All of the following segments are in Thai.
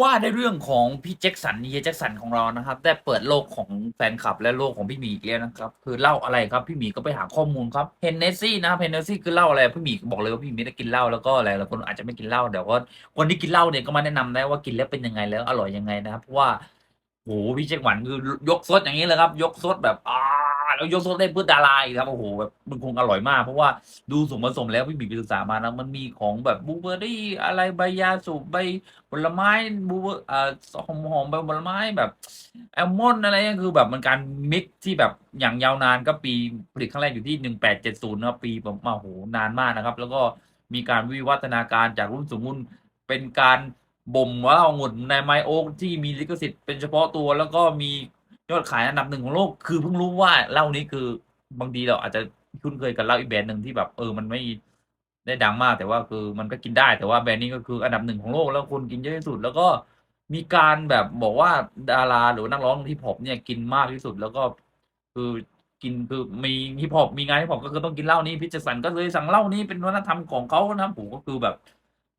ว่าในเรื่องของพี่แจ็คสันเฮียแจ็คสันของเรานะครับได้เปิดโลกของแฟนคลับและโลกของพี่หมีอีกแล้วนะครับ คือเล้าอะไรครับพี่หมีก็ไปหาข้อมูลครับเฮนเนซี่นะครับเฮนเนซี่คือเล้าอะไรพี่หมีบอกเลยว่าพี่หมีได้กินเหล้าแล้วก็หลายๆคนอาจจะไม่กินเหล้าเดี๋ยวก็คนที่กินเหล้าเนี่ยก็มาแนะนำได้ว่ากินแล้วเป็นยังไงแล้วอร่อยยังไงนะครับเพราะว่าโอ้พี่แจ็คหวันคือยกซดอย่างงี้เลยครับ ยกซดแบบอา แล้วยกซดได้เพื่อดาราอีกครับโอ้โฮแบบมันคงอร่อยมาก เพราะว่าดูส่วนผสมแล้วพี่หมีไปศึกษามานะมันมีของแบบบูเบอร์รีอะไรใบยาสูบใบผลไม้บูเบอร์อ่าหอมๆใบผลไม้แบบแอลมอนอะไรเงี้ยคือแบบมันการมิกซ์ที่แบบอย่างยาวนานก็ปีผลิตครั้งแรกอยู่ที่1870นะครับปีแบบโอ้โฮนานมากนะครับ แล้วก็มีการวิวัฒนาการจากรุ่นสู่รุ่นเป็นการบ่มเหล้าองุ่นในไมโอ๊กที่มีลิขสิทธิ์เป็นเฉพาะตัวแล้วก็มี ยอดขายอันดับหนึ่งของโลก คือเพิ่งรู้ว่าเหล้านี้คือบางทีเราอาจจะคุ้นเคยกับเหล้าอีกแบรนด์หนึ่งที่แบบเออมันไม่ได้ดังมาก แต่ว่าคือมันก็กินได้แต่ว่าแบรนด์นี้ก็คืออันดับหนึ่งของโลกแล้วคนกินเยอะที่สุด แล้วก็มีการแบบบอกว่าดาราหรือนักร้องฮิปฮอปเนี่ยกินมากที่สุดแล้วก็คือกินคือมีฮิปฮอปมีงานฮิปฮอปก็คือต้องกินเหล้านี้พี่แจ็คสันก็เลยสั่งเหล้านี้เป็นวัฒนธรรมของเขานะครับโอ้โฮก็คือแบบ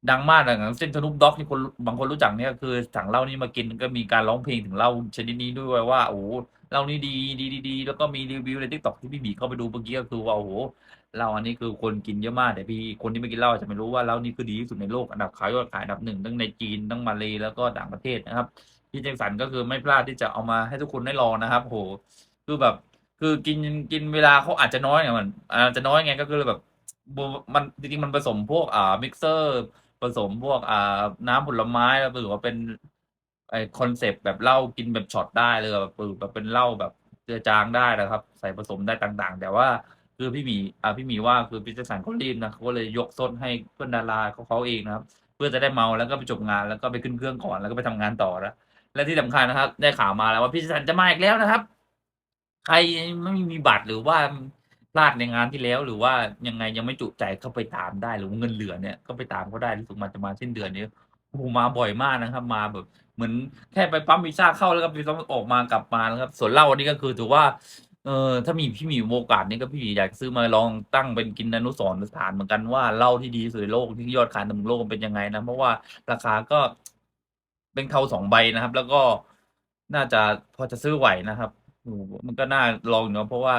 ดังมากอะอย่างเช่น Snoop Dogg ที่คนบางคนรู้จักเนี่ยคือสั่งเหล้านี้มากินก็มีการร้องเพลงถึงเหล้าชนิดนี้ด้วยว่าโอ้โฮเหล้านี้ดีดีๆๆแล้วก็มีรีวิวใน TikTok ที่พี่หมีเข้าไปดูเมื่อกี้ก็คือว่าโอ้โฮเหล้าอันนี้คือคนกินเยอะมากแต่พี่คนที่ไม่กินเหล้าจะไม่รู้ว่าเหล้านี้คือดีที่สุดในโลกอันดับขายยอดขายอันดับหนึ่งทั้งในจีนทั้งมาเลแล้วก็ต่างประเทศนะครับพี่แจ็คสันก็คือไม่พลาดที่จะเอามาให้ทุกคนได้ลองนะครับโอ้โฮคือแบบ คือกินกินเวลาเขาอาจจะน้อยอะมันอาจจะน้อยไงก็คือแบบมันจริงๆมันผสมพวกอ่ามิกเซอร์ สมพวกอ่าน้ำผลไม้แล้วหรือว่าเป็นไอคอนเซปต์แบบเหล้ากินแบบช็อตได้เลยแบบเออแบบเป็นเหล้าแบบเจือจางได้นะครับ ใส่ผสมได้ต่างๆ แต่ว่าคือพี่หมีอ่าพี่หมีว่าคือพี่แจ็คสันเขารีบนะเขาก็เลยยกซดให้เพื่อนดาราของเขาเองนะครับ เพื่อจะได้เมาแล้วก็ไปจบงานแล้วก็ไปขึ้นเครื่องก่อนแล้วก็ไปทำงานต่อนะและที่สำคัญนะครับ ได้ข่าวมาแล้วว่าพี่แจ็คสันจะมาอีกแล้วนะครับ ใครไม่มีบัตรหรือว่า พลาดในงานที่แล้วหรือว่ายังไงยังไม่จุใจก็ไปตามได้หรือว่าเงินเหลือเนี่ยก็ไปตามเขาได้รู้สึกมันจะมาสิ้นเดือนนี้โอ้โฮมาบ่อยมากนะครับ มาแบบ เหมือนแค่ไปปั๊มวีซาเข้าแล้วก็ไปปั๊มออกมากลับมานะครับ ส่วนเหล้าอันนี้ก็คือถือว่าเออถ้ามีพี่หมีโอกาสนี่ก็พี่หมีอยากซื้อมาลองตั้งเป็นกินอนุสรณ์สถานเหมือนกันว่าเหล้าที่ดีสุดในโลกที่ยอดขายอันดับหนึ่งโลกเป็นยังไงนะ เพราะว่าราคาก็เป็นเทา2ใบนะครับ แล้วก็น่าจะพอจะซื้อไหวนะครับ โอ้โฮมันก็น่าลองเนาะเพราะว่า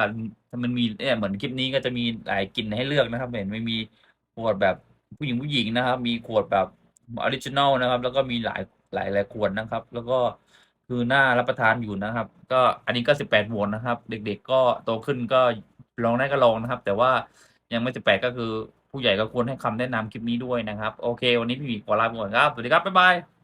มันมีเนี่ยเหมือนคลิปนี้ก็จะมีหลายกลิ่นให้เลือกนะครับ เห็นไมันมีขวดแบบผู้หญิงๆนะครับ มีขวดแบบออริจินัลนะครับ แล้วก็มีหลายหลายๆขวดนะครับ แล้วก็คือน่ารับประทานอยู่นะครับ ก็อันนี้ก็18บแปดวกนะครับ เด็ก ๆ ก็โตขึ้นก็ลองได้ก็ลองนะครับ แต่ว่ายังไม่18ก็คือผู้ใหญ่ก็ควรให้คำแนะนำคลิปนี้ด้วยนะครับ โอเค วันนี้พี่หมีขอลาไปก่อนครับสวัสดีครับบ๊ายบาย